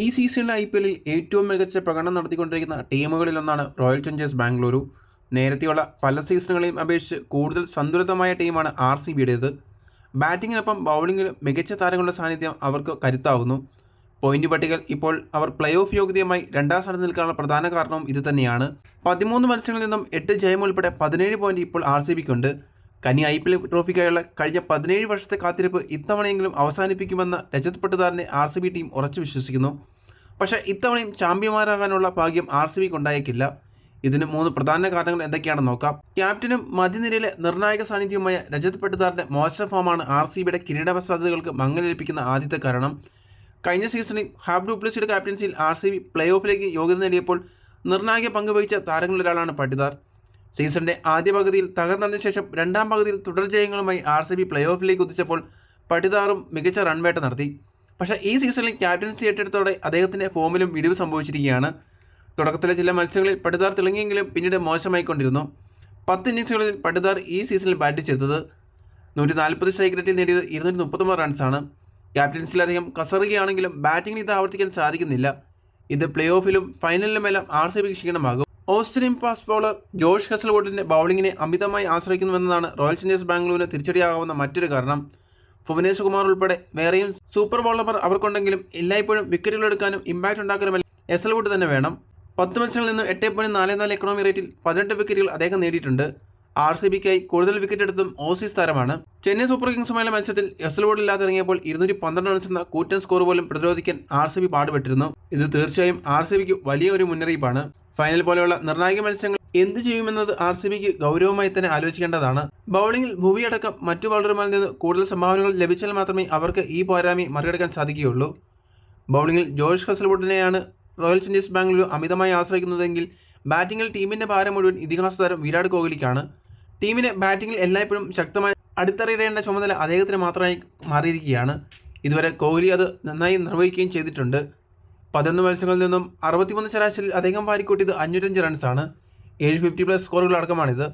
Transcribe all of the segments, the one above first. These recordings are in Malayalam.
ഈ സീസണിലെ ഐ പി എല്ലിൽ ഏറ്റവും മികച്ച പ്രകടനം നടത്തിക്കൊണ്ടിരിക്കുന്ന ടീമുകളിലൊന്നാണ് റോയൽ ചലഞ്ചേഴ്സ് ബാംഗ്ലൂരു. നേരത്തെയുള്ള പല സീസണുകളെയും അപേക്ഷിച്ച് കൂടുതൽ സന്തുലിതമായ ടീമാണ് ആർ സി ബിയുടേത്. ബാറ്റിങ്ങിനൊപ്പം ബൗളിങ്ങിലും മികച്ച താരങ്ങളുടെ സാന്നിധ്യം അവർക്ക് കരുത്താവുന്നു. പോയിന്റ് പട്ടികയിൽ ഇപ്പോൾ അവർ പ്ലേ ഓഫ് യോഗ്യതയുമായി രണ്ടാം സ്ഥാനത്ത് നിൽക്കാനുള്ള പ്രധാന കാരണവും ഇത് തന്നെയാണ് പതിമൂന്ന് മത്സരങ്ങളിൽ നിന്നും എട്ട് ജയം ഉൾപ്പെടെ പതിനേഴ് പോയിന്റ് ഇപ്പോൾ ആർ സി ബിക്കുണ്ട്. കന്നി ഐ പി എൽ ട്രോഫിക്കായുള്ള കഴിഞ്ഞ പതിനേഴ് വർഷത്തെ കാത്തിരിപ്പ് ഇത്തവണയെങ്കിലും അവസാനിപ്പിക്കുമെന്ന രജത് പട്ടുദാറിനെ ആർ സി ബി ടീം ഉറച്ചു വിശ്വസിക്കുന്നു. പക്ഷേ ഇത്തവണയും ചാമ്പ്യന്മാരാകാനുള്ള ഭാഗ്യം ആർ സി ബിക്ക് ഉണ്ടായേക്കില്ല. ഇതിന് മൂന്ന് പ്രധാന കാരണങ്ങൾ എന്തൊക്കെയാണെന്ന് നോക്കാം. ക്യാപ്റ്റനും മധ്യനിരയിലെ നിർണായക സാന്നിധ്യവുമായ രജത് പട്ടുദാറിന്റെ മോശം ഫോമാണ് ആർ സി ബിയുടെ കിരീട സാധ്യതകൾക്ക് മങ്ങലേൽപ്പിക്കുന്ന ആദ്യത്തെ കാരണം. കഴിഞ്ഞ സീസണിൽ ഹാബ് ഡുപ്ലസിയുടെ ക്യാപ്റ്റൻസിയിൽ ആർ സി ബി പ്ലേ ഓഫിലേക്ക് യോഗ്യത നേടിയപ്പോൾ നിർണായക പങ്കുവഹിച്ച താരങ്ങളിലൊരാളാണ് പട്ടിദാർ. സീസണിന്റെ ആദ്യ പകുതിയിൽ തകർന്നതിന് ശേഷം രണ്ടാം പകുതിയിൽ തുടർ ജയങ്ങളുമായി ആർ സി ബി പ്ലേ ഓഫിലേക്ക് കുതിച്ചപ്പോൾ പടിതാറും മികച്ച റൺവേട്ട നടത്തി. പക്ഷേ ഈ സീസണിൽ ക്യാപ്റ്റൻസി ഏറ്റെടുത്തോടെ അദ്ദേഹത്തിന്റെ ഫോമിലും ഇടിവ് സംഭവിച്ചിരിക്കുകയാണ്. തുടക്കത്തിലെ ചില മത്സരങ്ങളിൽ പടിതാർ തിളങ്ങിയെങ്കിലും പിന്നീട് മോശമായിക്കൊണ്ടിരുന്നു. പത്ത് ഇന്നിങ്സുകളിൽ പടിതാർ ഈ സീസണിൽ ബാറ്റ് ചെയ്തത്. നൂറ്റി നാൽപ്പത് സ്ട്രൈക്ക് റേറ്റിൽ നേടിയത് ഇരുന്നൂറ്റി മുപ്പത്തൊമ്പത് റൺസാണ്. ക്യാപ്റ്റൻസിൽ അദ്ദേഹം കസറുകയാണെങ്കിലും ബാറ്റിംഗിൽ ഇത് ആവർത്തിക്കാൻ സാധിക്കുന്നില്ല. ഇത് പ്ലേ ഓഫിലും ഫൈനലിലുമെല്ലാം ആർ സി ക്ഷീണമാകും. ഓസ്ട്രേലിയൻ ഫാസ്റ്റ് ബൗളർ ജോഷ് ഹെസൽവുഡിന്റെ ബൗളിങ്ങിനെ അമിതമായി ആശ്രയിക്കുന്നുവെന്നതാണ് റോയൽ ചലഞ്ചേഴ്സ് ബാംഗ്ലൂരിന് തിരിച്ചടിയാകാവുന്ന മറ്റൊരു കാരണം. ഭുവനേശ്വർ കുമാർ ഉൾപ്പെടെ വേറെയും സൂപ്പർ ബൗളർമാർ അവർക്കുണ്ടെങ്കിലും എല്ലായ്പ്പോഴും വിക്കറ്റുകൾ എടുക്കാനും ഇമ്പാക്റ്റ് ഉണ്ടാക്കാനും എസൽവുഡ് തന്നെ വേണം. പത്ത് മത്സരങ്ങളിൽ നിന്ന് എട്ട് പോയിന്റ് നാല് നാല് എക്കണോമി റേറ്റിൽ പതിനെട്ട് വിക്കറ്റുകൾ അദ്ദേഹം നേടിയിട്ടുണ്ട്. ആർ സി ബിക്കായി കൂടുതൽ വിക്കറ്റ് എടുത്തും ഓസീസ് താരമാണ്. ചെന്നൈ സൂപ്പർ കിങ്സുമായുള്ള മത്സരത്തിൽ എസൽവുഡ് ഇല്ലാതെ ഇറങ്ങിയപ്പോൾ ഇരുന്നൂറ്റി പന്ത്രണ്ട് റൺസ് എന്ന കൂറ്റൻ സ്കോർ പോലും പ്രതിരോധിക്കാൻ ആർ സി ബി പാടുപെട്ടിരുന്നു. ഇത് തീർച്ചയായും ആർ സി ബിക്ക് വലിയ ഒരു മുന്നറിയിപ്പാണ്. ഫൈനൽ പോലെയുള്ള നിർണായക മത്സരങ്ങൾ എന്ത് ചെയ്യുമെന്നത് ആർ സി ബിക്ക് ഗൗരവമായി തന്നെ ആലോചിക്കേണ്ടതാണ്. ബൗളിംഗിൽ ഭുവി അടക്കം മറ്റു ബൗളർമാരിൽ നിന്ന് കൂടുതൽ സംഭാവനകൾ ലഭിച്ചാൽ മാത്രമേ അവർക്ക് ഈ പോരായ്മ മറികടക്കാൻ സാധിക്കുകയുള്ളൂ. ബൗളിംഗിൽ ജോഷ് ഹസൽവുഡിനെയാണ് റോയൽ ചലഞ്ചേഴ്സ് ബാംഗ്ലൂർ അമിതമായി ആശ്രയിക്കുന്നതെങ്കിൽ ബാറ്റിംഗിൽ ടീമിന്റെ ഭാരം മുഴുവൻ ഇതിഹാസ താരം വിരാട് കോഹ്ലിക്കാണ്. ടീമിനെ ബാറ്റിംഗിൽ എല്ലായ്പ്പോഴും ശക്തമായി അടിത്തറയിടേണ്ട ചുമതല അദ്ദേഹത്തിന് മാത്രമായി മാറിയിരിക്കുകയാണ്. ഇതുവരെ കോഹ്ലി അത് നന്നായി നിർവഹിക്കുകയും ചെയ്തിട്ടുണ്ട്. പതിനൊന്ന് മത്സരങ്ങളിൽ നിന്നും അറുപത്തിമൂന്ന് ശരാശരിയിൽ അദ്ദേഹം വാരിക്കൂട്ടിയത് അഞ്ഞൂറ്റഞ്ച് റൺസാണ് ഏഴ് ഫിഫ്റ്റി പ്ലസ് സ്കോറുകൾ അടക്കമാണിത്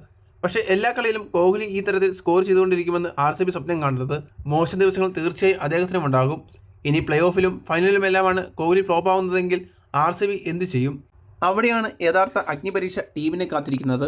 പക്ഷേ എല്ലാ കളിയിലും കോഹ്ലി ഈ തരത്തിൽ സ്കോർ ചെയ്തുകൊണ്ടിരിക്കുമെന്ന് ആർ സി ബി സ്വപ്നം കാണുന്നത് മോശം ദിവസങ്ങൾ തീർച്ചയായും അദ്ദേഹത്തിനും ഉണ്ടാകും. ഇനി പ്ലേ ഓഫിലും ഫൈനലിലുമെല്ലാമാണ് കോഹ്ലി ഫ്ലോപ്പ് ആവുന്നതെങ്കിൽ ആർ സി ബി എന്ത് ചെയ്യും? അവിടെയാണ് യഥാർത്ഥ അഗ്നിപരീക്ഷ ടീമിനെ കാത്തിരിക്കുന്നത്.